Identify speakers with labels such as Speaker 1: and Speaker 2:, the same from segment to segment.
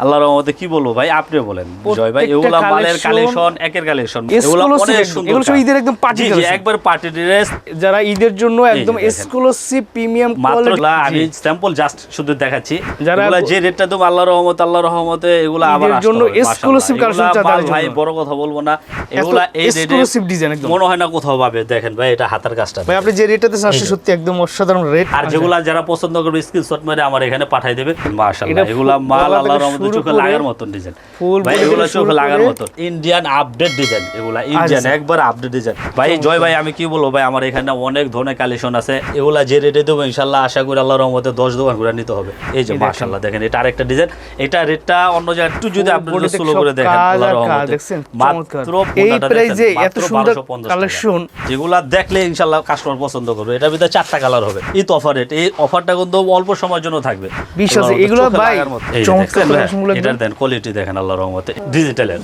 Speaker 1: আল্লাহর রহমতে কি বলব ভাই? আপনি বলেন। জয় ভাই এগুলা মালের কালেকশন একের কালেকশন এগুলা অনেক সুন্দর
Speaker 2: এগুলো সব ঈদের একদম
Speaker 1: জি জি একবার পার্টি ড্রেস
Speaker 2: যারা ঈদের জন্য একদম এক্সক্লুসিভ প্রিমিয়াম
Speaker 1: মাত্র
Speaker 2: কোয়ালিটি
Speaker 1: এগুলা আমি স্যাম্পল জাস্ট শুধু দেখাচ্ছি।
Speaker 2: যারা-
Speaker 1: এগুলা যে রেটটা দেবো আল্লাহর রহমত আল্লাহর রহমতে এগুলা আবার আসতে
Speaker 2: জন্য চাঁদার
Speaker 1: মাল ভাই বড় কথা বলব না। এগুলা এই রেটে
Speaker 2: এক্সক্লুসিভ ডিজাইন একদম।
Speaker 1: মনে হয় না কোথাও পাবে। দেখেন ভাই এটা হাতের কাজটা।
Speaker 2: ভাই আপনি যে রেটটাতে আসছে সত্যি একদম অসাধারণ রেট
Speaker 1: আর যেগুলা যারা পছন্দ করবে স্ক্রিনশট মেরে আমার এখানে পাঠিয়ে দেবে। মাশাআল্লাহ এগুলা মাল আল্লাহর রহমতে চোখে লাগার মতন ডিজাইন ভাই
Speaker 2: বডি
Speaker 1: চোখে লাগার মতন। ইন্ডিয়ান আপডেট ডিজাইন এগুলা ইন্ডিয়ান। একবার আপডেট ডিজাইন ভাই জয় ভাই আমি কি বলব ভাই আমার এখানে অনেক ধরনের কালেকশন আছে। এগুলা যে রেটে দেবো ইনশাল্লাহ আশা করি আল্লাহর রহমতে দশ দোকান করে নিতে হবে। এই যে
Speaker 2: দেখেন।
Speaker 1: দেখেন এটা আরেকটা ডিজাইন এটা রেটটা অন্য জায়গায় একটু যদি আপনি স্লো করে দেখেন
Speaker 2: কাজ
Speaker 1: আল্লাহর
Speaker 2: আর কাজ,
Speaker 1: রহমতে মাত্র
Speaker 2: এই প্রাইজে এত সুন্দর কালেকশন
Speaker 1: যেগুলা দেখলে ইনশাল্লাহ কাস্টমার পছন্দ করবে। এটার ভিতরে চারটা কালার হবে। ঈদ অফার রেট এই অফারটা কিন্তু অল্প সময়ের জন্য থাকবে।
Speaker 2: বিশ্বাস, এগুলো ভাই।
Speaker 1: এই
Speaker 2: চমৎকার
Speaker 1: এটার দেন কোয়ালিটি দেখেন আল্লাহর রহমতে। ডিজিটালের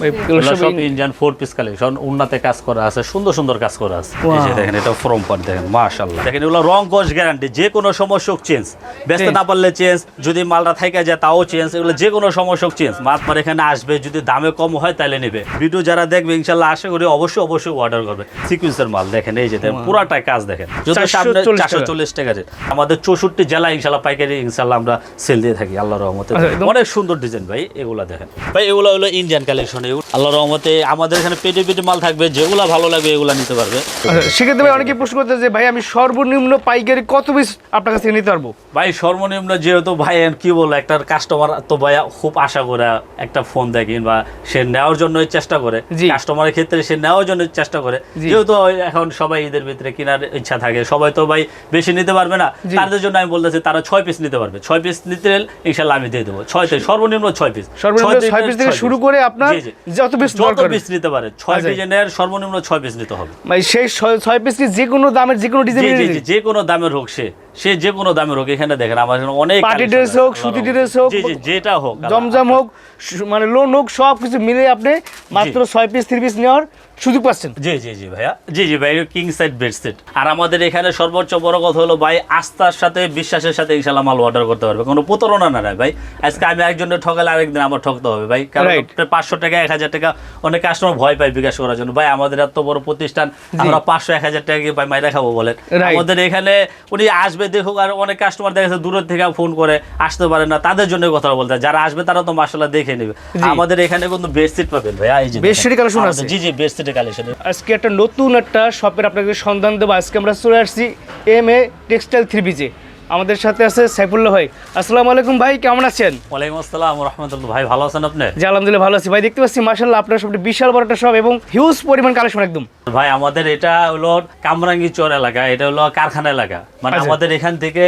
Speaker 2: সব
Speaker 1: ইন্ডিয়ান ফোর পিস কালেকশন উন্নতে কাজ করা আছে সুন্দর সুন্দর কাজ করা আছে। এই যে দেখেন এটা ফ্রম পার দেখেন মাশাআল্লাহ। দেখেন এগুলো রং কস গ্যারান্টি যে কোনো সমস্যা চেঞ্জ ব্যস্ত না পারলে চেঞ্জ যদি মালটা যায় তাও চেঞ্জ এগুলো যে কোনো সমস্যা চেঞ্জ এখানে আসবে যদি দামে কম হয় তাহলে নেবে। ভিডিও যারা দেখবে ইনশাল্লাহ আশা করি অবশ্যই অবশ্যই অর্ডার করবে। সিকুয়েন্সের মাল দেখেন এই যে পুরাটাই কাজ দেখেন। যদি সামনে
Speaker 2: 440
Speaker 1: চারশো চল্লিশ টাকা আমাদের চৌষট্টি জেলা ইনশাল্লাহ পাইকারি ইনশাল্লাহ আমরা সেল দিয়ে থাকি আল্লাহ রহমতে।
Speaker 2: আচ্ছা,
Speaker 1: অনেক সুন্দর ডিজাইন ভাই এগুলা দেখেন। ভাই এগুলো হলো ইন্ডিয়ান কালেকশন আল্লাহ রহমতে আমাদের এখানে পেটে পেটে মাল থাকবে যেগুলা ভালো লাগবে এগুলা নিতে পারবে।
Speaker 2: আচ্ছা, সেক্ষেত্রে ভাই অনেকে প্রশ্ন করতে যে ভাই আমি সর্বনিম্ন পাইকারি কত পিস আপনার কাছে নিতে পারব?
Speaker 1: ভাই সর্বনিম্ন যেহেতু ভাই কি বলব একটা কাস্টমার তো ভাই খুব আশা করে একটা ফোন দেয় কিংবা সে নেওয়ার জন্য চেষ্টা করে। কাস্টমারের ক্ষেত্রে সে নেওয়ার জন্য চেষ্টা করে। যেহেতু এখন সবাই ঈদের ভিতরে কেনার ইচ্ছা থাকে সবাই তো ভাই বেশি নিতে পারবে না। তাদের জন্য আমি বলতেছি তারা ছয় পিস নিতে পারবে। ছয় পিস নিতে ইনশাল্লাহ আমি দিয়ে দেবো। ছয় সর্বনিম্ন ছয় পিস
Speaker 2: সর্বনিম্ন ছয় পিস থেকে শুরু করে আপনার। যত পিস দরকার।
Speaker 1: পিস নিতে পারে ছয়
Speaker 2: আচ্ছা।
Speaker 1: ডিজাইনের সর্বনিম্ন ছয় পিস নিতে হবে।
Speaker 2: মানে সেই ছয়- পিস কি যে কোনো দামের যে কোনো
Speaker 1: জি, যে কোনো দামের হোক সে। সে যে কোনো দামের হোক এখানে দেখেন আমার এখানে অনেক collection
Speaker 2: হোক, সুতি dress হোক,
Speaker 1: যেটা হোক
Speaker 2: জমজম হোক মানে লোন হোক সব কিছু মিলে আপনি মাত্র ছয় পিস থ্রি পিস নেওয়ার সুযোগ পাচ্ছেন।
Speaker 1: জি জি জি ভাইয়া। জি জি ভাই কিং সাইড বেডসেট আর আমাদের এখানে সর্বোচ্চ বড় কথা হলো ভাই আস্থার সাথে বিশ্বাসের সাথে ইনশাল্লাহ মাল অর্ডার করতে পারবে। কোনো প্রতারণা না ভাই। আজকে আমি একজনের ঠকালে আরেকদিন আমার ঠকতে হবে ভাই। কারণ পাঁচশো টাকা এক হাজার টাকা অনেক কাস্টমার ভয় পায় বিকাশ করার জন্য। ভাই আমাদের এত বড় প্রতিষ্ঠান আমরা পাঁচশো এক হাজার টাকা কি ভাই মাইরা খাব বলেন। আমাদের এখানে উনি আসবে দেখুক আর অনেক কাস্টমার দেখা যাচ্ছে দূরের থেকে ফোন করে আসতে পারে না তাদের জন্য কথা বলতে যারা আসবে তারা তো মাসাল্লাহ দেখে নেবে। আমাদের এখানে কিন্তু বেডশিট পাবেন ভাই এই যে
Speaker 2: Bedsheet
Speaker 1: কালেকশন
Speaker 2: আছে?
Speaker 1: জি জি বেডশিট কালেকশন
Speaker 2: আজকে একটা নতুন একটা শপের আপনাদের সন্ধান দেবো। আজকে আমরা চলে আসছি এম এ টেক্সটাইল থ্রি পিজে আমাদের সাথে আছে সাইফুল্লাহ ভাই। আসসালামু আলাইকুম ভাই কেমন আছেন?
Speaker 1: ওয়ালাইকুম আসসালাম রহমতুল্লাহ ভাই ভালো আছেন আপনি?
Speaker 2: জি আলহামদুলিল্লাহ ভালো আছি। ভাই দেখতে পাচ্ছি মার্শাল্লাহ আপনার সবটি বিশাল বড় একটা শপ এবং হিউজ পরিমাণ কালেকশন একদম।
Speaker 1: ভাই আমাদের এটা হলো কামরাঙ্গি চর এলাকা এটা হলো কারখানা এলাকা। মানে
Speaker 2: আচ্ছা।
Speaker 1: আমাদের এখান থেকে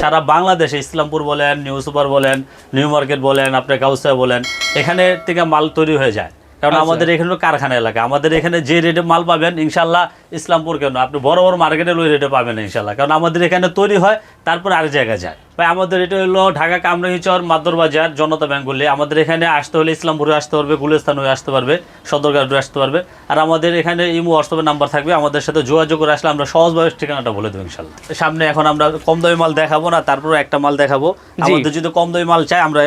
Speaker 1: সারা বাংলাদেশে ইসলামপুর বলেন নিউ সুপার বলেন নিউ মার্কেট বলেন আপনার কাউসা বলেন এখানে থেকে মাল তৈরি হয়ে যায়। কারণ
Speaker 2: আচ্ছা।
Speaker 1: আমাদের এখানে কারখানা এলাকা। আমাদের এখানে যে রেটে মাল পাবেন ইনশাল্লাহ ইসলামপুর কেন? আপনি বড় বড় মার্কেটে ওই রেটে পাবেন ইনশাল্লাহ কারণ আমাদের এখানে তৈরি হয় তারপর আরেক জায়গায় যায়। ভাই আমাদের এটা হলো ঢাকা কামরাঙ্গি চর মাদর বাজার জনতা ব্যাঙ্গুলি আমাদের এখানে আসতে হলে ইসলামপুরে আসতে পারবে গুলিস্তান হয়ে আসতে পারবে সদরঘাট আসতে পারবে। আর আমাদের এখানে ইমো হোয়াটসঅ্যাপের নাম্বার থাকবে। আমাদের সাথে যোগাযোগ করে আসলে আমরা সহজভাবে ঠিকানাটা বলে দেবো ইনশাল্লাহ সামনে এখন আমরা কম দামি মাল দেখাবো না তারপর একটা মাল দেখাবো। আমাদের যদি কম দামি মাল চাই আমরা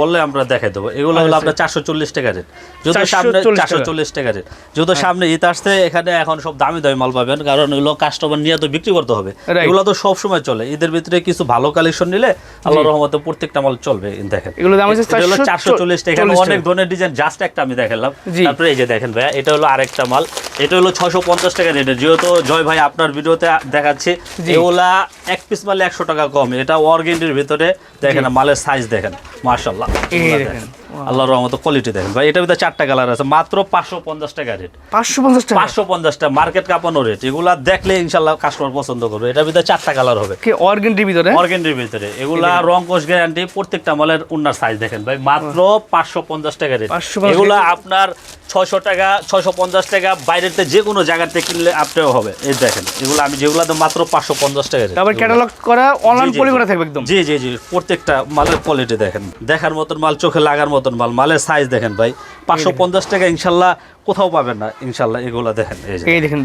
Speaker 1: বললে আমরা দেখাই দেবো। এগুলো হলো। আপনার চারশো চল্লিশ টাকা রেট। যদি সামনে
Speaker 2: 440
Speaker 1: চারশো চল্লিশ টাকা রেট। যেহেতু সামনে ঈদ আসছে এখানে এখন সব দামি দামি মাল পাবেন। কারণ এগুলো কাস্টমার নিয়ে তো বিক্রি করতে হবে। এগুলো তো সবসময় চলে। ঈদের ভিতরে কিছু ভালো কালেকশন নিলে আল্লাহ রহমতে প্রত্যেকটা মাল চলবে দেখেন।
Speaker 2: এগুলো দাম হচ্ছে
Speaker 1: এটা হলো চারশো চল্লিশ টাকা। এখানে অনেক ধরনের ডিজাইন জাস্ট একটা আমি দেখালাম। তারপরে এই যে দেখেন ভাইয়া এটা হলো আরেকটা মাল। এটা হলো ছশো পঞ্চাশ টাকা রেটের যেহেতু জয় ভাই আপনার ভিডিওতে দেখাচ্ছি। এগুলা এক পিস মালে একশো টাকা কম। এটা অর্গেন্ডের ভিতরে দেখেন মালের সাইজ দেখেন মার্শাল্লাহ
Speaker 2: এই দেখেন।
Speaker 1: আল্লাহর রহমত কোয়ালিটি দেখেন। ভাই এটার ভিতরে চারটা কালার আছে মাত্র পাঁচশো পঞ্চাশ টাকা রেট
Speaker 2: পাঁচশো পঞ্চাশ টাকা
Speaker 1: পাঁচশো পঞ্চাশটা মার্কেট কাঁপানো রেট এগুলা দেখলে ইনশাল্লাহ কাস্টমার পছন্দ করবে। এটার ভিতরে চারটা কালার হবে।
Speaker 2: কি অর্গেন্টির ভিতরে?
Speaker 1: অর্গেন্ডির ভিতরে। এগুলা রং কোষ গ্যারান্টি প্রত্যেকটা মালের উন্নার সাইজ দেখেন ভাই। মাত্র পাঁচশো পঞ্চাশ টাকা রেট
Speaker 2: 550
Speaker 1: এগুলা আপনার ছয়শো টাকা ছয়শো পঞ্চাশ টাকা বাইরেতে যে কোনো জায়গাতে কিনলে আপনিও হবে। এই দেখেন এগুলো আমি যেগুলো মাত্র পাঁচশো পঞ্চাশ টাকা
Speaker 2: তারপর ক্যাটালগ করা অনলাইন
Speaker 1: জি, জি,
Speaker 2: পলি
Speaker 1: জি।
Speaker 2: করা থাকবে একদম।
Speaker 1: জি জি জি। প্রত্যেকটা মালের কোয়ালিটি দেখেন। দেখার মতন মাল চোখে লাগার মতন মাল মালের সাইজ দেখেন ভাই। পাঁচশো পঞ্চাশ টাকা ইনশাল্লাহ কোথাও পাবেন না ইনশাল্লাহ এগুলা দেখেন। এই
Speaker 2: দেখেন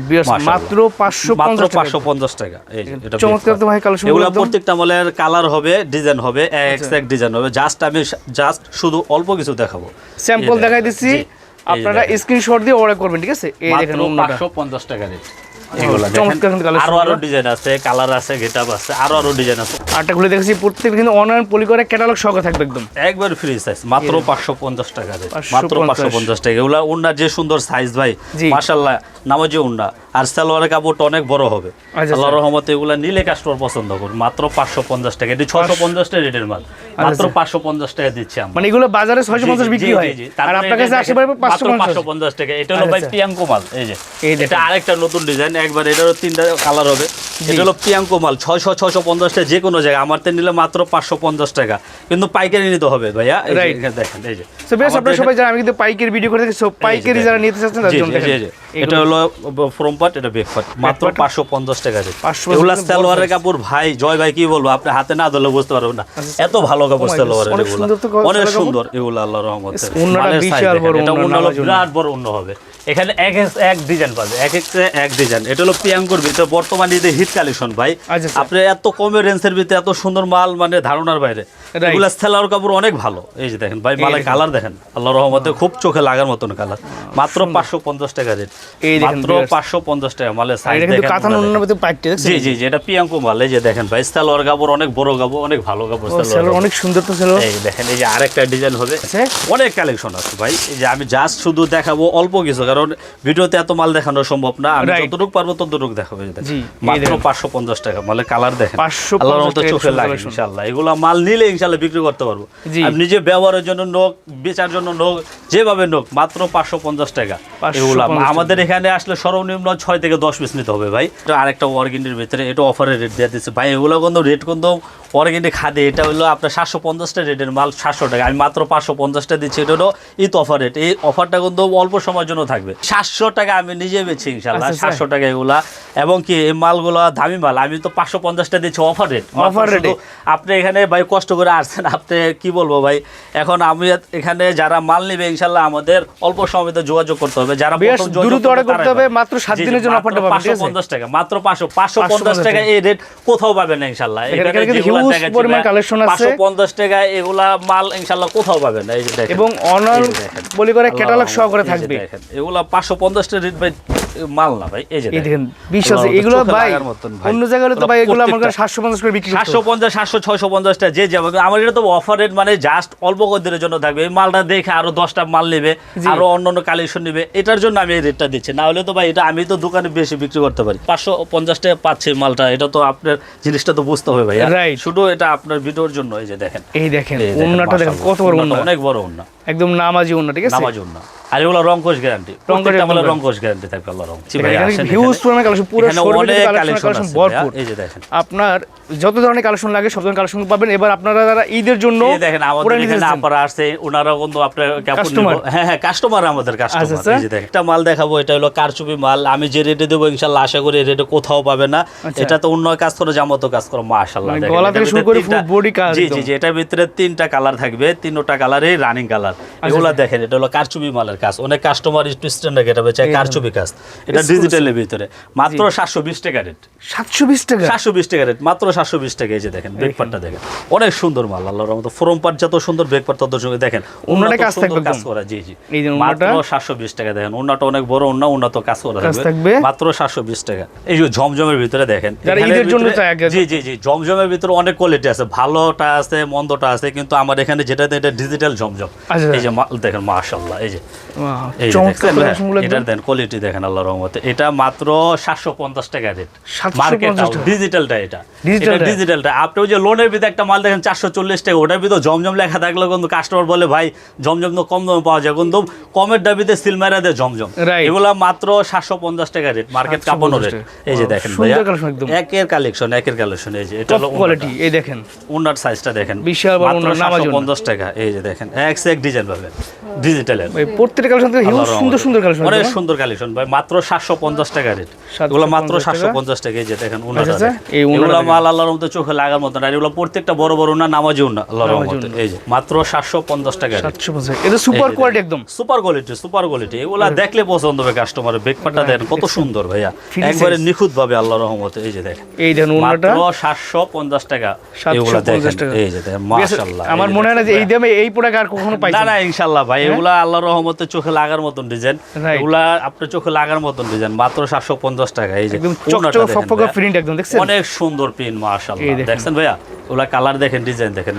Speaker 2: মাত্র পাঁচশো
Speaker 1: মাত্র পাঁচশো পঞ্চাশ টাকা। এই
Speaker 2: চমৎকার ভাই কালেকশন
Speaker 1: এগুলা প্রত্যেকটা মালের কালার হবে ডিজাইন হবে এক
Speaker 2: আচ্ছা।
Speaker 1: এক ডিজাইন হবে। জাস্ট আমি জাস্ট শুধু অল্প কিছু দেখাবো।
Speaker 2: স্যাম্পল দেখাই দিচ্ছি। আপনারা স্ক্রিনশট দিয়ে অর্ডার করবেন ঠিক আছে? এই দেখেন
Speaker 1: মাত্র
Speaker 2: অন্যটা।
Speaker 1: পাঁচশো পঞ্চাশ টাকা রেট আরও
Speaker 2: আরও
Speaker 1: ডিজাইন আছে কালার আছে গেটআপ আছে আরও আরও ডিজাইন আছে।
Speaker 2: আটটা খুলে দেখেছি প্রত্যেক কিন্তু অনলাইন পলি করে ক্যাটালগ সহ থাকবে একদম।
Speaker 1: একবার ফ্রি সাইজ মাত্র পাঁচশো পঞ্চাশ টাকা rate।
Speaker 2: 550
Speaker 1: পঞ্চাশ। টাকা। এগুলা উন্নার যে সুন্দর সাইজ ভাই
Speaker 2: জি।
Speaker 1: নামাজি উন্না। আর সালোয়ারের কাপড়টা অনেক বড় হবে।
Speaker 2: আচ্ছা,
Speaker 1: রহমতে এগুলা নিলে কাস্টমার পছন্দ করবে। মাত্র পাঁচশো পঞ্চাশ টাকা। এটি ছশো পঞ্চাশ টাকা রেটের মাল। মাত্র পাঁচশো পঞ্চাশ টাকা দিচ্ছি আমরা।
Speaker 2: মানে এগুলো বাজারে ছয়শো পঞ্চাশ
Speaker 1: জি,
Speaker 2: বিক্রি
Speaker 1: জি,
Speaker 2: হয়।
Speaker 1: জি।
Speaker 2: আর আপনার কাছে আসে পাঁচশো
Speaker 1: 550 টাকা। এটা হলো ভাই
Speaker 2: আচ্ছা।
Speaker 1: পিয়াঙ্কো মাল এই যে। এটা আরেকটা নতুন ডিজাইন একবার এটারও তিনটা কালার হবে। এটা হলো পিয়াঙ্কো মাল ছয়শো ছয়শো পঞ্চাশ টাকা যে কোনো জায়গায়। আমার নিলে মাত্র পাঁচশো পঞ্চাশ টাকা। কিন্তু পাইকারি নিতে হবে ভাইয়া। দেখেন এই যে।
Speaker 2: বেশ আপনারা সবাই জানেন আমি কিন্তু পাইকারি ভিডিও করে থাকি সো পাইকারি যারা নিতে চাচ্ছেন তার জন্য।
Speaker 1: এটা হলো ফ্রম পার্ট এটা বেক পার্ট মাত্র পাঁচশো পঞ্চাশ টাকা রেট।
Speaker 2: 550
Speaker 1: এগুলা সালোয়ারের কাপড় ভাই জয় ভাই কি বলব? আপনি হাতে না ধরলে বুঝতে পারবেন না। এত ভালো কাপড়
Speaker 2: Oh
Speaker 1: সালোয়ারের
Speaker 2: goodness, অনেক সুন্দর কাপড়,
Speaker 1: অনেক সুন্দর। এগুলো আল্লাহ রহমতে।
Speaker 2: বিশাল বড়
Speaker 1: এটা
Speaker 2: উন্না।
Speaker 1: বিরাট বড় উন্ন হবে। এখানে এক এক- এক ডিজাইন পাবে। এক এক এক ডিজাইন এটা হলো পিয়াঙ্কুর ভিতরে বর্তমানে ঈদের হিট কালেকশন ভাই।
Speaker 2: আচ্ছা,
Speaker 1: আপনি এত কমের রেঞ্জের ভিতরে এত সুন্দর মাল মানে ধারণার বাইরে. এগুলা সেলার কাপড় অনেক ভালো। এই যে দেখেন ভাই মালের কালার দেখেন। আল্লাহ রহমতে খুব চোখে লাগার মতন কালার মাত্র পাঁচশো পঞ্চাশ টাকা রেট
Speaker 2: এই
Speaker 1: মাত্র পাঁচশো পঞ্চাশ টাকা মালের সাইজ জি জি জি এটা পিয়াঙ্কু মাল। এই যে দেখেন ভাই সালোয়ার কাপড় অনেক বড় কাপড় অনেক ভালো কাপড়
Speaker 2: সেলোর। অনেক সুন্দর তো সেলো
Speaker 1: এই দেখেন এই যে আরেকটা ডিজাইন হবে। অনেক কালেকশন আছে ভাই। এই যে আমি জাস্ট শুধু দেখাবো অল্প কিছু কারণ ভিডিওতে এত মাল দেখানো সম্ভব না। আমি যতটুকু পারব ততটুকু দেখাবো। মাত্র পাঁচশো পঞ্চাশ টাকা মানে কালার দেখেন।
Speaker 2: 550
Speaker 1: আল্লাহর মতো চোখে লাগে ইনশাল্লাহ এগুলো মাল নিলে ইনশাল্লাহ বিক্রি করতে পারব। নিজে ব্যবহারের জন্য নোক বেচার জন্য নোক যেভাবে নোক মাত্র পাঁচশো পঞ্চাশ টাকা।
Speaker 2: 550
Speaker 1: এগুলো আমাদের এখানে আসলে সর্বনিম্ন ছয় থেকে দশ পিস নিতে হবে ভাই। আরেকটা ওয়ার্গিনের ভিতরে এটা অফারের রেট দিয়ে দিচ্ছে। ভাই এগুলো কিন্তু রেট কিন্তু অর্গেন্ডি খাদে এটা হলো আপনার সাতশো পঞ্চাশটা রেটের মাল সাতশো টাকা। আমি মাত্র পাঁচশো পঞ্চাশটা দিচ্ছি এটা হলো ঈদ অফার রেট। এই অফারটা কিন্তু অল্প সময়ের জন্য থাকবে। সাতশো টাকা আমি নিজে বেছি ইনশাল্লাহ
Speaker 2: আচ্ছা,
Speaker 1: সাতশো টাকা এগুলা। এবং কি এই মালগুলো দামি মাল আমি তো পাঁচশো পঞ্চাশটা দিচ্ছি অফার রেট।
Speaker 2: rate এ।
Speaker 1: আপনি এখানে ভাই কষ্ট করে আসছেন আপনি কি বলব ভাই? এখন আমি এখানে যারা মাল নেবে ইনশাল্লাহ আমাদের অল্প সময়তে যোগাযোগ করতে হবে। যারা
Speaker 2: দ্রুত order করতে হবে, মাত্র সাত দিনের জন্য offerটা পাবেন, ঠিক আছে?
Speaker 1: 550 টাকা মাত্র পাঁচশো পাঁচশো পঞ্চাশ
Speaker 2: 550
Speaker 1: টাকা। এই রেট কোথাও পাবেন না ইনশাল্লাহ
Speaker 2: এখানে
Speaker 1: দেখাচ্ছি
Speaker 2: পরিমাণ কালেকশন আছে।
Speaker 1: 550 টাকা এগুলা মাল ইনশাল্লাহ কোথাও পাবেন না এই যে দেখেন
Speaker 2: এবং অনার। বলি করে ক্যাটালগ সহকারে থাকবে
Speaker 1: এগুলা পাঁচশো পঞ্চাশ টাকা রেট ভাই মাল না ভাই এই যে
Speaker 2: দেখেন। বিশ্বাস এগুলো ভাই। অন্য জায়গায় তো ভাই এগুলো আমার সাতশো পঞ্চাশ করে বিক্রি করতে
Speaker 1: সাতশো পঞ্চাশ সাতশো ছয়শো পঞ্চাশটা যে যাবে আমার এটা তো অফার রেট মানে জাস্ট অল্প কদিনের জন্য থাকবে। এই মালটা দেখে আরও মাল নেবে আরও অন্য অন্য কালেকশন নেবে এটার জন্য আমি এই রেটটা দিচ্ছি। না হলে তো ভাই এটা আমি তো দোকানে বেশি বিক্রি করতে পারি। পাঁচশো পঞ্চাশ টাকা পাচ্ছি মালটা এটা তো আপনার জিনিসটা তো বুঝতে হবে ভাই শুধু এটা আপনার ভিডিওর জন্য এই যে দেখেন।
Speaker 2: এই দেখেন
Speaker 1: দেখেন।
Speaker 2: কত বড়
Speaker 1: অনেক বড় উন্না
Speaker 2: একদম নামাজি উন্না ঠিক আছে?
Speaker 1: নামাজ আর এগুলো রংকোশ গ্যারান্টি প্রত্যেকটা রংকোশ গ্যারান্টি থাকবে আল্লাহ
Speaker 2: হিউজ। কালেকশন পুরো কালেকশন ভরপুর।
Speaker 1: এই যে দেখেন।
Speaker 2: আপনার যত ধরনের কালেকশন লাগে সব ধরনের কালেকশন পাবেন। এবার আপনারা যারা ঈদের জন্য
Speaker 1: দেখেন আমাদের এখানে আপনারা আসছে ওনারা কিন্তু আপনার কাপড় হ্যাঁ হ্যাঁ কাস্টমার আমাদের কাস্টমার
Speaker 2: আচ্ছা, আচ্ছা।
Speaker 1: এই যে দেখেন একটা মাল দেখাবো এটা হলো কারচুপি মাল। আমি যে রেটে দেবো ইনশাল্লাহ আশা করি রেটে কোথাও পাবে না।
Speaker 2: আচ্ছা।
Speaker 1: এটা তো অন্য কাজ করে জামতো কাজ করে মাশাআল্লাহ।
Speaker 2: মানে গলা থেকে শুরু
Speaker 1: ভিতরে
Speaker 2: করে
Speaker 1: তিনটা-
Speaker 2: full কাজ
Speaker 1: জি জি এটার ভিতরে তিনটা কালার থাকবে তিনটা কালারই রানিং কালার এগুলা দেখেন এটা হলো কারচুপি মালের কাজ। অনেক কাস্টমার স্ট্যান্ডার্ড এটা বেচে কারচুপি কাজ। এটা ডিজিটালের ভিতরে। মাত্র সাতশো বিশ টাকা রেট
Speaker 2: সাতশো বিশ টাকা?
Speaker 1: সাতশো বিশ টাকা রেট মাত্র সাতশো বিশ টাকা এই যে দেখেন ব্রেকপারটা দেখেন। অনেক সুন্দর মাল আল্লাহর রহমতে। ফোরম পাট যত সুন্দর ব্রেকপার তত সুন্দর। দেখেন উন্নত
Speaker 2: কাজ
Speaker 1: সুন্দর কাজ করা জি জি। মাত্র সাতশো বিশ টাকা দেখেন অন্যটা অনেক বড় অন্য উন্নত কাজ করা থাকবে। মাত্র সাতশো বিশ টাকা। এই যে ঝমঝমের ভিতরে দেখেন
Speaker 2: ঈদের জন্য
Speaker 1: জি জি জি ঝমঝমের ভিতরে অনেক কোয়ালিটি আছে। ভালোটা আছে মন্দটা আছে কিন্তু আমার এখানে যেটা এটা ডিজিটাল ঝমঝম।
Speaker 2: আচ্ছা।
Speaker 1: এই যে মাল দেখেন মাশাল্লাহ এই যে এই যে?
Speaker 2: কালেকশনগুলো একদম।
Speaker 1: এটার দেন কোয়ালিটি দেখেন আল্লাহ রহমতে। এটা মাত্র সাতশো পঞ্চাশ টাকা রেট
Speaker 2: 750 টাকা।
Speaker 1: ডিজিটালটা এটা। এটা ডিজিটালটা আপনি ওই যে লোনের ভিতরে একটা মাল দেখেন চারশো চল্লিশ টাকা ওটার ভিতরে জমজম লেখা থাকলে কিন্তু কাস্টমার বলে ভাই জমজম তো কম দামে পাওয়া যায়। কিন্তু কমের দাবিতে সিল মারা দেয় জমজম. এগুলা মাত্র সাতশো পঞ্চাশ টাকা রেট মার্কেট
Speaker 2: 750
Speaker 1: কাপানো রেট এই যে দেখেন। একের কালেকশন একের কালেকশন এই যে এটা হলো
Speaker 2: কোয়ালিটি এই দেখেন।
Speaker 1: উন্নার সাইজটা দেখেন।
Speaker 2: বিশাল বড় নামাজ।
Speaker 1: পঞ্চাশ টাকা। এই যে দেখেন এক সে এক ডিজাইন পাবেন ডিজিটালের
Speaker 2: প্রত্যেকটা কালেকশন হিউজ সুন্দর সুন্দর কালেকশন
Speaker 1: অনেক সুন্দর কালেকশন ভাই মাত্র সাতশো পঞ্চাশ টাকা রেট এগুলো মাত্র সাতশো পঞ্চাশ টাকা যে দেখেন উনাটা
Speaker 2: আচ্ছা, এই উনাটা
Speaker 1: মাল আল্লাহর চোখে লাগার মতো আর এগুলো প্রত্যেকটা বড় বড় না নামাজি উন্না আল্লাহর রহমতে। এই যে মাত্র সাতশো পঞ্চাশ টাকা
Speaker 2: সাতশো পঞ্চাশ। এটা সুপার কোয়ালিটি একদম।
Speaker 1: সুপার কোয়ালিটি সুপার কোয়ালিটি এগুলা দেখলে পছন্দ হবে কাস্টমারের বেকপাটা দেন কত সুন্দর ভাইয়া। একবারে নিখুঁত ভাবে আল্লাহর রহমতে। এই যে দেখেন।
Speaker 2: এই দেখুন
Speaker 1: মাত্র সাতশো পঞ্চাশ টাকা।
Speaker 2: 750
Speaker 1: এগুলা দেখেন। এই যে দেখেন মাশাআল্লাহ।
Speaker 2: আমার মনে হয় না যে এই দামে এই প্রোডাক্ট আর কখনো পাইছি
Speaker 1: না না ইনশাল্লাহ ভাই। এগুলা আল্লাহর রহমতে চোখে লাগার মতন ডিজাইন. এগুলা আপনার চোখে লাগার মতন ডিজাইন মাত্র সাতশো পঞ্চাশ টাকা এই যে
Speaker 2: একদম চকচক ফকফকা। প্রিন্ট একদম দেখছেন?
Speaker 1: অনেক সুন্দর প্রিন্ট মাশাআল্লাহ। দেখছেন ভাইয়া? ওলা কালার দেখেন ডিজাইন দেখেন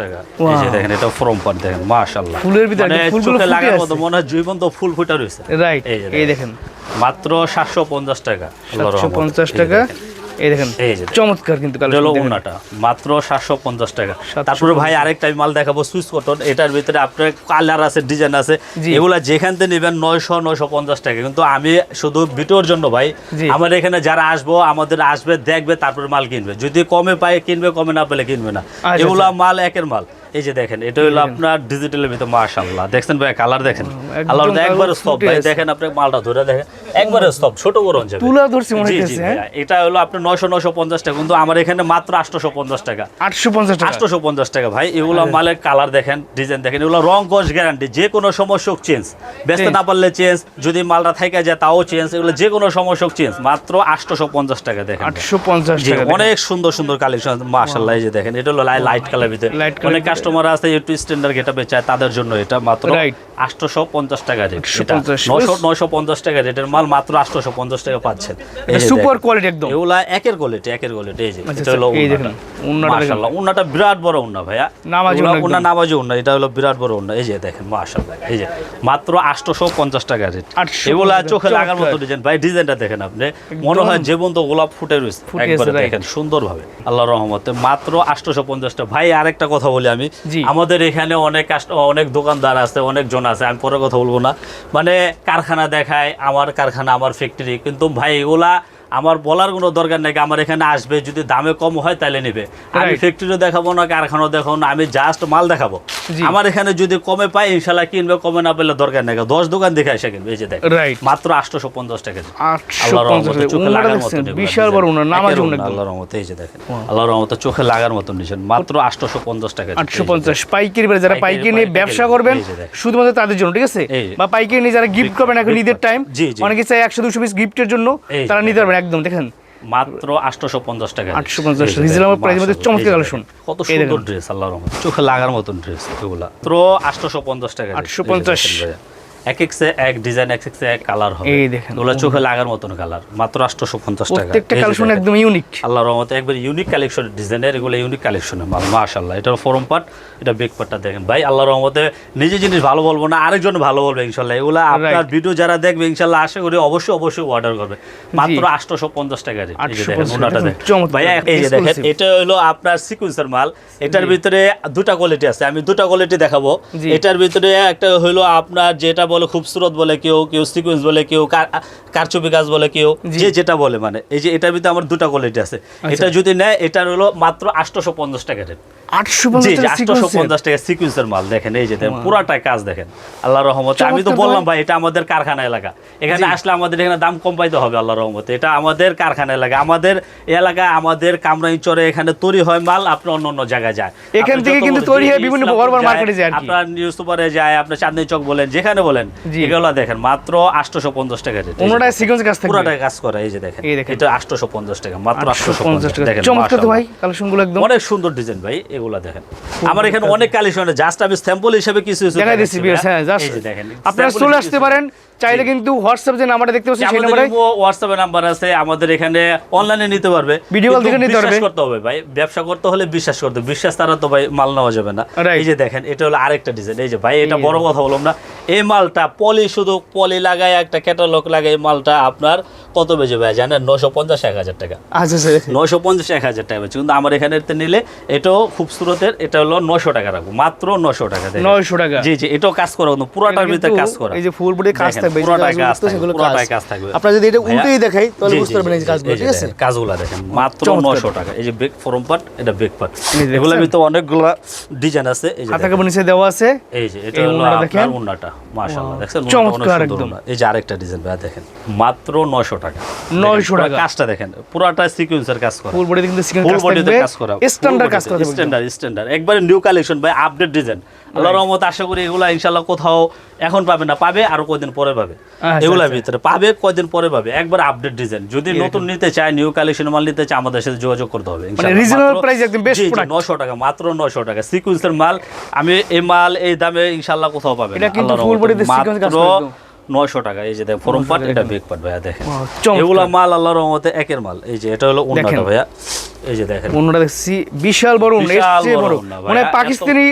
Speaker 1: টাকা। এই যে দেখেন এটা ফ্রম পার দেখেন মাশাআল্লাহ।
Speaker 2: ফুলের ভিতরে
Speaker 1: মানে
Speaker 2: ফুলগুলো
Speaker 1: লাগার মতো মনে হয় জীবন্ত ফুল ফুটা রয়েছে।
Speaker 2: রাইট
Speaker 1: এই দেখেন। মাত্র সাতশো পঞ্চাশ টাকা আল্লাহর
Speaker 2: সাতশো
Speaker 1: রহমতে।
Speaker 2: পঞ্চাশ
Speaker 1: এই যে
Speaker 2: টাকা।
Speaker 1: দেখেন।
Speaker 2: এই দেখেন। চমৎকার কিন্তু
Speaker 1: ওনাটা মাত্র সাতশো পঞ্চাশ টাকা। তারপরে ভাই আরেকটা মাল দেখাবো সুইচ কটন। এটার ভিতরে আপনার কালার আছে ডিজাইন আছে। এগুলা যেখান থেকে নেবেন নয়শো নয়শো পঞ্চাশ টাকা। কিন্তু আমি শুধু ভিডিওর জন্য ভাই আমার এখানে যারা আসব আমাদের আসবে দেখবে তারপরে মাল কিনবে। যদি কমে পায় কিনবে কমে না পেলে কিনবে না।
Speaker 2: এগুলো
Speaker 1: এগুলা
Speaker 2: আচ্ছা।
Speaker 1: মাল একের মাল। এই যে দেখেন এটা হলো আপনার ডিজিটালের ভিতরে মাশাআল্লাহ। দেখছেন ভাই কালার দেখেন। আল্লাহ একবারে সব ভাই দেখেন আপনি মালটা ধরে দেখেন একবারে সব ছোট বড় যাবে।
Speaker 2: তুলা ধরছি মনে
Speaker 1: জি,
Speaker 2: হ্যাঁ?
Speaker 1: এটা হলো আপনার নয়শো নয়শো পঞ্চাশ টাকা। কিন্তু আমার এখানে মাত্র আটশোশো পঞ্চাশ টাকা।
Speaker 2: আটশো পঞ্চাশ টাকা?
Speaker 1: আটশোশো পঞ্চাশ টাকা ভাই। এগুলো মালের কালার দেখেন ডিজাইন দেখেন এগুলো রং কস গ্যারান্টি যে কোনো সমস্যক চেঞ্জ ব্যস্ত না পারলে চেঞ্জ যদি মালটা থেকে যায় তাও চেঞ্জ এগুলো যে কোনো সমস্যক চেঞ্জ মাত্র আটশোশো পঞ্চাশ টাকা দেখেন ভাই।
Speaker 2: আটশো পঞ্চাশ
Speaker 1: জি
Speaker 2: টাকা
Speaker 1: অনেক সুন্দর সুন্দর কালেকশন মাশাআল্লাহ। এই যে দেখেন এটা হলো লাইট কালার ভিতরে। অনেক
Speaker 2: ভিতরে।
Speaker 1: কাস্টমার আছে একটু স্ট্যান্ডার্ড গেটাপে চায় তাদের জন্য এটা মাত্র
Speaker 2: Right.
Speaker 1: আটশোশো পঞ্চাশ টাকা রেট এটা
Speaker 2: 850
Speaker 1: নশো নয়শো পঞ্চাশ টাকা রেটের মাল মাত্র আটশোশো পঞ্চাশ টাকা পাচ্ছেন।
Speaker 2: সুপার কোয়ালিটি একদম।
Speaker 1: এগুলা একের কোয়ালিটি একের কোয়ালিটি এই যে
Speaker 2: আচ্ছা,
Speaker 1: এটা হলো
Speaker 2: আচ্ছা,
Speaker 1: উন্নাটা। মাশাআল্লাহ, বিরাট বড় উন্না ভাইয়া।
Speaker 2: নামাজি উন্না
Speaker 1: নামাজি উন্না এটা হলো বিরাট বড় উন্না এই যে দেখেন মাশাআল্লাহ এই যে মাত্র 850 টাকা রেট
Speaker 2: 850
Speaker 1: এগুলা চোখে লাগার মতো ডিজাইন ভাই ডিজাইনটা দেখেন আপনি মনে হয় জীবন্ত গোলাপ ফুটে রয়েছে একবারে. দেখেন সুন্দরভাবে আল্লাহর রহমতে মাত্র 850 টা ভাই আরেকটা কথা বলি আমি। আমাদের এখানে অনেক অনেক দোকানদার আছে অনেক জন আছে, আমি পরে কথা বলব না। মানে কারখানা দেখায়, আমার কারখানা, আমার ফ্যাক্টরি কিন্তু ভাই এগুলা আমার বলার কোনো দরকার নেই আমার এখানে আসবে যদি দামে কম হয় তাহলে নেবে। আমি. ফ্যাক্টরিও দেখাবো না কারখানাও দেখাবো না আমি জাস্ট মাল দেখাবো। আমার এখানে যদি কমে পাই ইনশাল্লাহ কিনবে কমে না পেলে দরকার নেই। দশ দোকান দেখে এসে কিনবে এই যে দেখ মাত্র আটশোশো পঞ্চাশ টাকা চোখে লাগার এগুলা
Speaker 2: বিশাল বড় নামাজ
Speaker 1: আল্লাহর রহমতে এই যে দেখেন। আল্লাহর রহমতে চোখে লাগার মতন ডিজাইন মাত্র আটশোশো পঞ্চাশ টাকা।
Speaker 2: আটশো পঞ্চাশ পাইকারি বাজার যারা
Speaker 1: পাইকারি,
Speaker 2: নিয়ে ব্যবসা করবেন। শুধুমাত্র তাদের জন্য ঠিক আছে? বা পাইকারি নিয়ে যারা গিফট করবেন এখন ঈদের টাইম। অনেকে চাই একশো দুশো পিস গিফটের জন্য তারা নিতে পারবেন। একদম দেখেন।
Speaker 1: মাত্র আটশো পঞ্চাশ টাকা
Speaker 2: 850
Speaker 1: এই যে
Speaker 2: reasonable
Speaker 1: দেখেন,
Speaker 2: price এর মধ্যে চমৎকার
Speaker 1: যে কত সুন্দর ড্রেস আল্লাহর রহমতে। চোখে লাগার মতন ড্রেস এগুলা। মাত্র আটশোশো পঞ্চাশ টাকা
Speaker 2: 850
Speaker 1: এক এক সে এক ডিজাইন এক এক সে এক কালার হবে।
Speaker 2: এই দেখেন।
Speaker 1: এগুলা চোখে লাগার মতন কালার মাত্র আটশোশো পঞ্চাশ টাকা।
Speaker 2: প্রত্যেকটা কালেকশন একদম ইউনিক
Speaker 1: আল্লাহর রহমতে একবার ইউনিক কালেকশন ডিজাইনের এগুলো ইউনিক কালেকশনের মাল এটা ফরম পার্ট এটা বেক পার্টটা দেখেন। ভাই আল্লাহর রহমতে নিজে জিনিস ভালো বলব না আরেকজন ভালো বলবে এগুলো আপনার ভিডিও যারা দেখবে ইনশাল্লাহ আশা করি অবশ্যই অবশ্যই অর্ডার করবে। মাত্র আটশোশো পঞ্চাশ টাকা rate। এই দেখেন ওনাটা দেখেন। ভাই এই যে দেখেন এটা হলো আপনার সিকুয়েন্সের মাল। এটার ভিতরে দুটা কোয়ালিটি আছে। আমি দুটা কোয়ালিটি দেখাবো। এটার ভিতরে একটা হলো আপনার যেটা বলে খুবসুরত বলে কেউ কেউ সিকুয়েন্স বলে কেউ কারচুপি গাছ বলে কেউ যে যেটা বলে মানে। এই যে এটার ভিতরে আমার দুটা কোয়ালিটি আছে। এটা যদি নেয় এটার হলো মাত্র আটশোশো পঞ্চাশ টাকা রেট
Speaker 2: আটশো পঞ্চাশ টাকা
Speaker 1: আটশোশো
Speaker 2: sequence এর।
Speaker 1: পঞ্চাশ টাকা সিকুয়েন্সের মাল দেখেন এই যে পুরাটাই কাজ দেখেন। আল্লাহ রহমতে আমি তো বললাম
Speaker 2: ভাই।
Speaker 1: ভাই এটা আমাদের কারখানা এলাকা। এখানে আসলে আমাদের এখানে দাম কম পাইতে হবে আল্লাহ রহমতে। এটা আমাদের কারখানা এলাকা। আমাদের এলাকায় আমাদের কামরাইচরে এখানে তৈরি হয় মাল আপনার অন্য অন্য জায়গায় যায়
Speaker 2: এখান থেকে কিন্তু তৈরি হয় বিভিন্ন বড় বড় মার্কেটে যায়
Speaker 1: আপনার নিউজ সুপারে যায় আপনার চাঁদনি চক বলেন যেখানে বলেন
Speaker 2: জি।
Speaker 1: এগুলো দেখেন মাত্র আটশোশো পঞ্চাশ টাকা
Speaker 2: রেট সিকোয়েন্স কাজ
Speaker 1: করে এই যে দেখেন এটা আটশোশো পঞ্চাশ টাকা মাত্র
Speaker 2: আটশো
Speaker 1: আটশোশো
Speaker 2: পঞ্চাশ টাকা।
Speaker 1: দেখেন
Speaker 2: চমৎকার তো ভাই কালেকশনগুলো একদম।
Speaker 1: অনেক সুন্দর ডিজাইন ভাই এগুলা দেখেন। আমার এখানে অনেক কালেকশন জাস্ট আমি স্যাম্পল হিসেবে কিছু কিছু
Speaker 2: দেখাই দিচ্ছি হ্যাঁ? জাস্ট
Speaker 1: দেখেন
Speaker 2: আপনারা চলে আসতে পারেন চাইলে কিন্তু হোয়াটসঅ্যাপ যে নাম্বারটা দেখতে পাচ্ছেন সেই নাম্বারে
Speaker 1: হোয়াটসঅ্যাপে নাম্বার আছে আমাদের এখানে অনলাইনে নিতে পারবে।
Speaker 2: Call
Speaker 1: কিন্তু
Speaker 2: থেকে নিতে
Speaker 1: বিশ্বাস করতে হবে ভাই ব্যবসা করতে হলে বিশ্বাস করতে বিশ্বাস তারা তো ভাই মাল নেওয়া যাবে না। এই যে দেখেন এটা হলো আরেকটা ডিজাইন এই যে ভাই এটা বড় কথা বললাম না। এই মালটা পলি শুধু পলি লাগায় একটা ক্যাটালগ লাগায় এই মালটা আপনার কত বেজে ভাই? জানেন নশো পঞ্চাশ এক হাজার টাকা।
Speaker 2: আচ্ছা আচ্ছা।
Speaker 1: নশো পঞ্চাশ এক হাজার টাকা কিন্তু আমার এখানে নিলে এটাও খুবসুরতের এটা হলো নশো টাকা রাখব। মাত্র নশো টাকা।
Speaker 2: নয়শো টাকা।
Speaker 1: জি জি এটাও কাজ করা পুরোটার ভিতরে কাজ করা।
Speaker 2: এই যে ফুল বডি কাজ থাকবে এই যে
Speaker 1: পুরোটাই কাজ থাকবে, পুরোটাই
Speaker 2: কাজ।
Speaker 1: কাজ থাকবে।
Speaker 2: আপনারা যদি এটা উল্টেই দেখাই তাহলে বুঝতে পারবেন এই কাজগুলো ঠিক আছে?
Speaker 1: কাজগুলো দেখেন মাত্র
Speaker 2: চমৎকার।
Speaker 1: নশো টাকা। এই যে বেক ফরম পার্ট এটা বেক পার্ট এগুলোর ভিতরে অনেকগুলো ডিজাইন আছে এই যে
Speaker 2: হাতা নিচে দেওয়া আছে।
Speaker 1: এই যে এটা হলো আপনার উন্নাটা মাশাআল্লাহ।
Speaker 2: Wow, চমৎকার
Speaker 1: উন্নাটা অনেক সুন্দর
Speaker 2: একদম।
Speaker 1: এই যে আরেকটা ডিজাইন ভাই দেখেন মাত্র 900 টাকা।
Speaker 2: 900 টাকা।
Speaker 1: কাজটা দেখেন পুরোটা সিকোয়েন্সের কাজ করা।
Speaker 2: ফুল বডিতে কিন্তু
Speaker 1: বডিতে কাজ করা।
Speaker 2: স্ট্যান্ডার্ড কাজ করা
Speaker 1: স্ট্যান্ডার্ড স্ট্যান্ডার্ড একবারে নিউ কালেকশন ভাই আপডেট ডিজাইন আল্লাহর রহমত আশা করি এগুলা ইনশাল্লাহ কোথাও এখন পাবে না পাবে আর কয়দিন পরে পাবে।
Speaker 2: আচ্ছা,
Speaker 1: এগুলার
Speaker 2: আচ্ছা।
Speaker 1: ভিতরে পাবে কয়দিন পরে পাবে। একবার আপডেট ডিজাইন যদি নতুন নিতে চায় নিউ কালেকশন মাল নিতে চায় আমাদের সাথে যোগাযোগ করতে হবে ইনশাআল্লাহ।
Speaker 2: মানে
Speaker 1: মাত্র-
Speaker 2: price একদম best
Speaker 1: জি, জি, 900 টাকা মাত্র 900 টাকা। সিকোয়েন্সের মাল আমি এই মাল এই দামে ইনশাল্লাহ কোথাও পাবে না। রহমতে। মাত্র। 900 টাকা। এই যে দেখেন ফরম পার্ট এটা বেক পার্ট ভাইয়া দেখেন।
Speaker 2: Wow,
Speaker 1: এগুলা মাল আল্লাহর রহমতে একের মাল। এই যে এটা হলো। উন্নাটা ভাইয়া। এই যে দেখেন।
Speaker 2: দেখছি বিশাল বড়
Speaker 1: বড়
Speaker 2: মানে পাকিস্তানি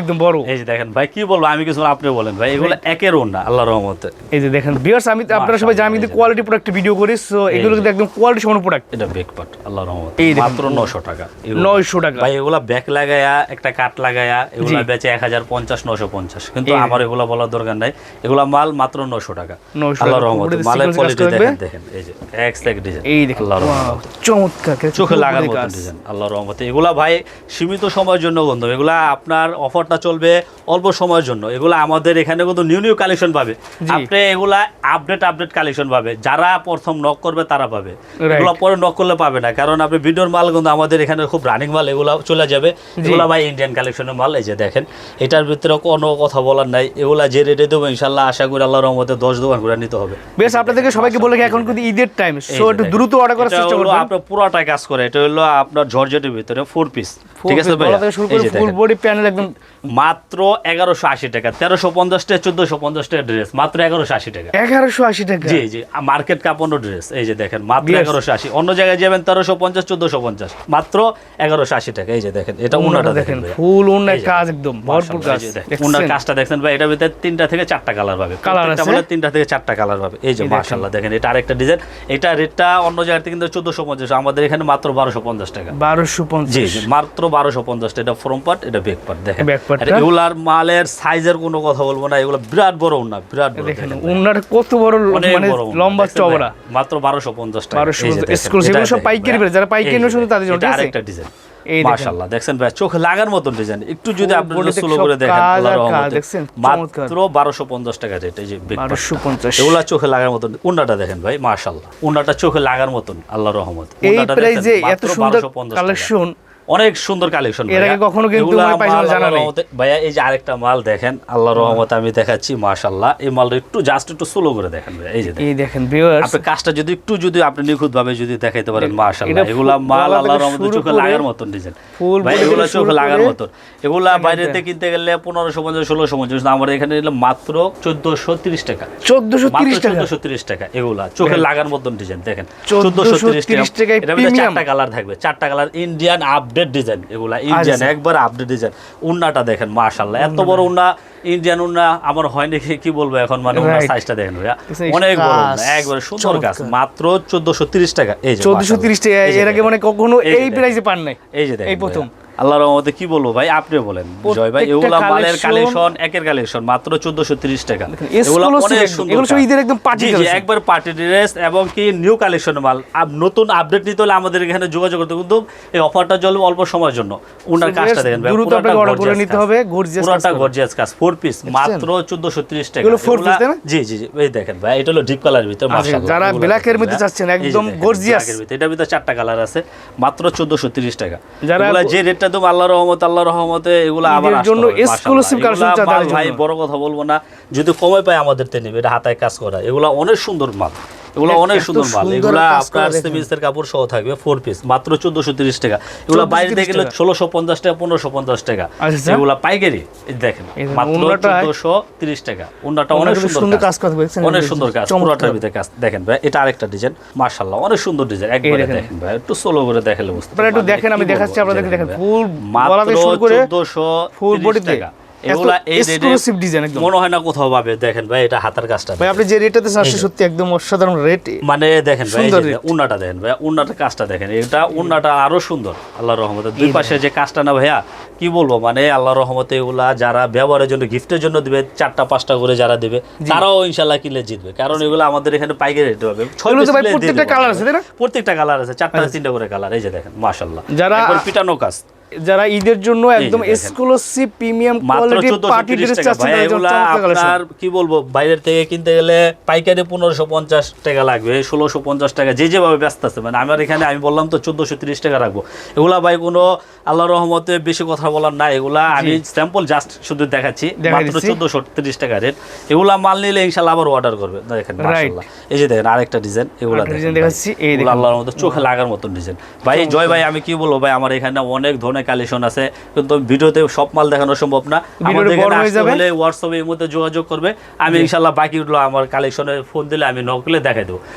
Speaker 2: একদম বড়।
Speaker 1: এই যে দেখেন ভাই কি বলব আমি কিছু আপনি বলেন ভাই এগুলো একের ওন্না আল্লাহর রহমতে।
Speaker 2: এই যে দেখেন বিয়ার্স আমি আপনারা সবাই জানেন কিন্তু কোয়ালিটি প্রোডাক্ট ভিডিও করি সো এগুলো কিন্তু একদম কোয়ালিটি সম্পন্ন প্রোডাক্ট
Speaker 1: এটা বেক পার্ট আল্লাহর রহমতে।
Speaker 2: এই
Speaker 1: মাত্র 900 টাকা
Speaker 2: 900 টাকা।
Speaker 1: ভাই এগুলা ব্যাক লাগায়া একটা কাট লাগায়া এগুলা বেচে 1050 950 কিন্তু আমার এগুলা বলার দরকার নাই এগুলা মাল মাত্র 900 টাকা।
Speaker 2: 900
Speaker 1: আল্লাহর। রহমতে মালের কোয়ালিটি দেখেন দেখেন এই যে এক সেক ডিজাইন
Speaker 2: এই দেখেন
Speaker 1: আল্লাহর রহমতে।
Speaker 2: চমৎকার
Speaker 1: চোখে লাগার মতো ডিজাইন। আল্লাহর রহমতে। এগুলা ভাই সীমিত সময়ের জন্য বন্ধু এগুলা আপনার অফারটা চলবে অল্প সময়ের জন্য। এগুলা আমাদের এখানে কিন্তু নিউ নিউ কালেকশন পাবে। আপনি এগুলা আপডেট আপডেট কালেকশন পাবে। যারা প্রথম নক করবে তারা পাবে. এগুলা পরে নক করলে পাবে না। কারণ আপনি ভিডিওর মাল কিন্তু আমাদের এখানে খুব রানিং মাল এগুলা চলে যাবে। এগুলা ভাই ইন্ডিয়ান কালেকশনের মাল। এই যে দেখেন এটার ভিতরে কোনো কথা বলার নাই। এগুলা যে রেটে দেবো ইনশাল্লাহ আশা করি আল্লাহর রহমতে দশ দোকান করে নিতে হবে।
Speaker 2: বেশ আপনাদেরকে সবাইকে বলে এখন কিন্তু ঈদের টাইম সো একটু দ্রুত অর্ডার করার চেষ্টা
Speaker 1: হলো
Speaker 2: করবেন।
Speaker 1: আপনার পুরোটা কাজ করে। এটা হলো আপনার জর্জেটের ভিতরে ফোর পিস ঠিক আছে ভাই
Speaker 2: ফুল বডি প্যানেল একদম
Speaker 1: মাত্র এগারোশো আশি টাকা। তেরোশো পঞ্চাশ টাকা চোদ্দশো পঞ্চাশ টাকা ড্রেস মাত্র এগারোশো আশি টাকা।
Speaker 2: এগারোশো আশি টাকা।
Speaker 1: জি জি। মার্কেট কাপড় ড্রেস এই যে দেখেন মাত্র এগারোশো আশি। অন্য জায়গায় যাবেন তেরোশো পঞ্চাশ চোদ্দশো পঞ্চাশ। মাত্র এগারোশো আশি টাকা। এই যে দেখেন এটা
Speaker 2: উন্নাটা দেখেন
Speaker 1: দেখেন
Speaker 2: ফুল উন্নার কাজ একদম ভরপুর কাজ।
Speaker 1: দেখেন। উন্নার কাজটা দেখছেন ভাই এটার ভিতরে তিনটা থেকে চারটা কালার পাবে। কালার
Speaker 2: আছে?
Speaker 1: তিনটা থেকে চারটা কালার পাবে। এই যে
Speaker 2: দেখেন।
Speaker 1: মাশাআল্লাহ দেখেন এটা আরেকটা ডিজাইন এটা রেটটা অন্য জায়গা থেকে কিন্তু চোদ্দশো পঞ্চাশ। আমাদের এখানে মাত্র বারোশো পঞ্চাশ টাকা।
Speaker 2: বারোশো
Speaker 1: জি মাত্র বারোশো পঞ্চাশ। এটা ফ্রম পার্ট এটা ব্যাক পার্ট দেখেন? এগুলার মালের সাইজের কোনো কথা বলব না এগুলো বিরাট বড় না বিরাট বড়
Speaker 2: দেখেন উন্নার কত বড় মানে লম্বা চওড়া।
Speaker 1: মাত্র বারোশো পঞ্চাশ টাকা।
Speaker 2: 1250
Speaker 1: এই যে দেখেন,
Speaker 2: exclusive,
Speaker 1: এটা
Speaker 2: এগুলো সব পাইকারি যারা পাইকারি শুধু তাদের জন্য?
Speaker 1: আরেকটা ডিজাইন
Speaker 2: এই দেখেন।
Speaker 1: দেখছেন ভাই? চোখ লাগার মতন ডিজাইন একটু যদি আপনি স্লো করে দেখেন আল্লাহর রহমতে? মাত্র বারোশো পঞ্চাশ টাকা রেট এই যে big part
Speaker 2: বারোশো
Speaker 1: টা।
Speaker 2: পঞ্চাশ।
Speaker 1: এগুলা চোখে লাগার মতন। উন্নাটা দেখেন ভাই মাশাআল্লাহ। উন্নাটা চোখে লাগার মতন আল্লাহর রহমত।
Speaker 2: এই প্রাইজে এত সুন্দর
Speaker 1: 1250
Speaker 2: কালেকশন
Speaker 1: অনেক সুন্দর কালেকশন
Speaker 2: এর আগে কখনো কিন্তু হয় জানা নেই।
Speaker 1: ভাইয়া এই যে আরেকটা মাল দেখেন আল্লাহর রহমতে আমি দেখাচ্ছি মাশাআল্লাহ। এই মালটা একটু জাস্ট একটু স্লো করে দেখেন ভাইয়া। এই যে
Speaker 2: এই দেখেন ভিউয়ার্স
Speaker 1: আপনি কাজটা যদি একটু যদি আপনি নিখুঁত ভাবে যদি দেখাইতে পারেন
Speaker 2: এটা
Speaker 1: মাশাআল্লাহ। এগুলা মাল আল্লাহর রহমতে চোখে লাগার মতন ডিজাইন
Speaker 2: ফুল
Speaker 1: ভাই এগুলা চোখে লাগার মতন। এগুলা বাইরেতে কিনতে গেলে পনেরোশো পঞ্চাশ ষোলোশো পঞ্চাশ আমার এখানে নিলে মাত্র চোদ্দশো তিরিশ টাকা।
Speaker 2: চোদ্দশো
Speaker 1: মাত্র
Speaker 2: তিরিশ টাকা?
Speaker 1: চোদ্দশো তিরিশ টাকা এগুলা। চোখে লাগার মতন ডিজাইন দেখেন।
Speaker 2: 1430 টাকায়
Speaker 1: এটার মধ্যে চারটা কালার থাকবে। চারটা কালার ইন্ডিয়ান আপডেট ডিজাইন এগুলা ইন্ডিয়ান। একবার আপডেট ডিজাইন উন্নাটা দেখেন মাশাআল্লাহ। এত বড় উন্না ইন্ডিয়ান উন্না আমার হয় নাকি কি বলব এখন মানে উন্নার সাইজটা দেখেন ভাইয়া। অনেক বড় একবার সুন্দর
Speaker 2: গাছ
Speaker 1: মাত্র চোদ্দশো তিরিশ টাকা। এই যে
Speaker 2: চোদ্দশো তিরিশ টাকা
Speaker 1: মাশাআল্লাহ।
Speaker 2: এর আগে মানে কখনো
Speaker 1: এই
Speaker 2: প্রাইসে পান নাই।
Speaker 1: এই যে দেখেন
Speaker 2: এই প্রথম।
Speaker 1: আল্লাহর রহমতে কি বলব ভাই? আপনি বলেন। জয় ভাই এগুলা মালের কালেকশন একের কালেকশন মাত্র চোদ্দশো তিরিশ টাকা। এগুলা অনেক সুন্দর
Speaker 2: এগুলো সব ঈদের একদম party
Speaker 1: জি, জি, একবার পার্টি ড্রেস এবং কি নিউ কালেকশনের মাল। নতুন আপডেট নিতে হলে আমাদের এখানে যোগাযোগ করতে কিন্তু এই অফারটা চলবে অল্প সময়ের জন্য।
Speaker 2: So,
Speaker 1: কাজটা দেখেন ভাই, পুরাটা
Speaker 2: করে নিতে হবে, gorgeous কাজ
Speaker 1: গর্জিয়াস কাজ ফোর পিস মাত্র চোদ্দশো তিরিশ টাকা।
Speaker 2: এগুলো না?
Speaker 1: জি জি এই দেখেন ভাই এটা হলো ডিপ কালার ভিতরে
Speaker 2: আচ্ছা,
Speaker 1: মাশাআল্লাহ।
Speaker 2: যারা এর মধ্যে চাচ্ছেন, একদম gorgeous।
Speaker 1: ভিতরে। এটার ভিতরে চারটা কালার আছে মাত্র চোদ্দশো তিরিশ টাকা।
Speaker 2: যারা-
Speaker 1: যে রেটটা দেবো আল্লাহ রহমত আল্লাহ রহমতে এগুলো আবার
Speaker 2: জন্য
Speaker 1: এক্সক্লুসিভ
Speaker 2: কালেকশন
Speaker 1: ভাই বড় কথা বলব না যদি কমে পায় আমাদের তে নেবে এটা হাতায় কাজ করা। এগুলো অনেক সুন্দর মাল। এগুলো অনেক সুন্দর মাল এগুলো আপনার। সেমিসের কাপড় সহ থাকবে ফোর পিস মাত্র চোদ্দশো তিরিশ টাকা এগুলো
Speaker 2: 1430
Speaker 1: বাইরে গেলে ষোলোশো পঞ্চাশ টাকা পনেরোশো পঞ্চাশ টাকা
Speaker 2: আচ্ছা।
Speaker 1: এগুলো পাইকারি দেখেন মাত্র চোদ্দশো তিরিশ টাকা উন্নাটা অনেক সুন্দর কাজ? অনেক সুন্দর কাজ। পুরোটার ভিতরে কাজ দেখেন ভাই এটা আরেকটা ডিজাইন মাশাআল্লাহ অনেক সুন্দর ডিজাইন একবারে
Speaker 2: দেখেন।
Speaker 1: ভাই একটু সোলো করে দেখালে বুঝতে
Speaker 2: একটু দেখেন, আমি দেখাচ্ছি আপনাদেরকে, দেখেন, full
Speaker 1: মাত্র
Speaker 2: গলা থেকে শুরু করে
Speaker 1: 1430
Speaker 2: full body তে।
Speaker 1: টাকা এগুলা এই
Speaker 2: এক্সক্লুসিভ ডিজাইন একদম।
Speaker 1: মনে হয় না কোথাও পাবে। দেখেন ভাই এটা হাতার কাজটা।
Speaker 2: ভাই আপনি যে রেটটাতে আসছে সত্যি একদম অসাধারণ রেট
Speaker 1: মানে দেখেন ভাই এই
Speaker 2: সুন্দর
Speaker 1: যে
Speaker 2: rate।
Speaker 1: উন্নাটা দেখেন ভাই উন্নাটা কাজটা দেখেন। এটা উন্নাটা আরও সুন্দর আল্লাহর রহমতে। দুই পাশে যে কাজটা না ভাইয়া কি বলব? মানে আল্লাহর রহমতে এগুলা যারা ব্যবহারের জন্য গিফটের জন্য দিবে চারটা পাঁচটা করে যারা দিবে তারাও ইনশাল্লাহ কিনলে জিতবে। কারণ এগুলো আমাদের এখানে পাইকারি রেটে দিয়ে
Speaker 2: প্রত্যেকটা কালার আছে
Speaker 1: প্রত্যেকটা কালার আছে চারটা তিনটা করে কালার এই যে দেখেন মাশাল্লাহ
Speaker 2: যারা-
Speaker 1: পিটানো কাজ
Speaker 2: যারা ঈদের জন্য একদম এক্সক্লুসিভ প্রিমিয়াম
Speaker 1: মাত্র
Speaker 2: কোয়ালিটির পার্টি ড্রেস চাচ্ছেন
Speaker 1: এগুলা আপনার কি বলব বাইরের থেকে কিনতে গেলে পাইকারি পনেরোশো পঞ্চাশ টাকা লাগবে ষোলোশো পঞ্চাশ টাকা যে যেভাবে ব্যস্ত আছে। মানে আমার এখানে আমি বললাম তো চোদ্দোশো তিরিশ টাকা রাখব। এগুলা ভাই কোনো আল্লাহ রহমতে বেশি কথা বলার না এগুলা আমি স্যাম্পল জাস্ট শুধু দেখাচ্ছি। মাত্র
Speaker 2: দিচ্ছি।
Speaker 1: চোদ্দোশো তিরিশ টাকা রেট এগুলা মাল নিলে ইনশাল্লাহ আবার অর্ডার করবে। দেখেন মাশাআল্লাহ। এই যে দেখেন আরেকটা ডিজাইন এগুলা দেখেন
Speaker 2: design দেখাচ্ছি, এই দেখেন।
Speaker 1: আল্লাহর মতো চোখে লাগার মতন ডিজাইন ভাই জয় ভাই আমি কি বলব ভাই আমার এখানে অনেক ধরনের কালেকশন আছে। কিন্তু ভিডিওতে সব মাল দেখানো সম্ভব না। আমাদের
Speaker 2: বড়
Speaker 1: এখানে আসতে হলে হোয়াটসঅ্যাপে এর মধ্যে যোগাযোগ করবে। আমি ইনশাল্লাহ বাকিগুলো আমার কালেকশনে ফোন দিলে আমি নকলে দেখাই দেবো।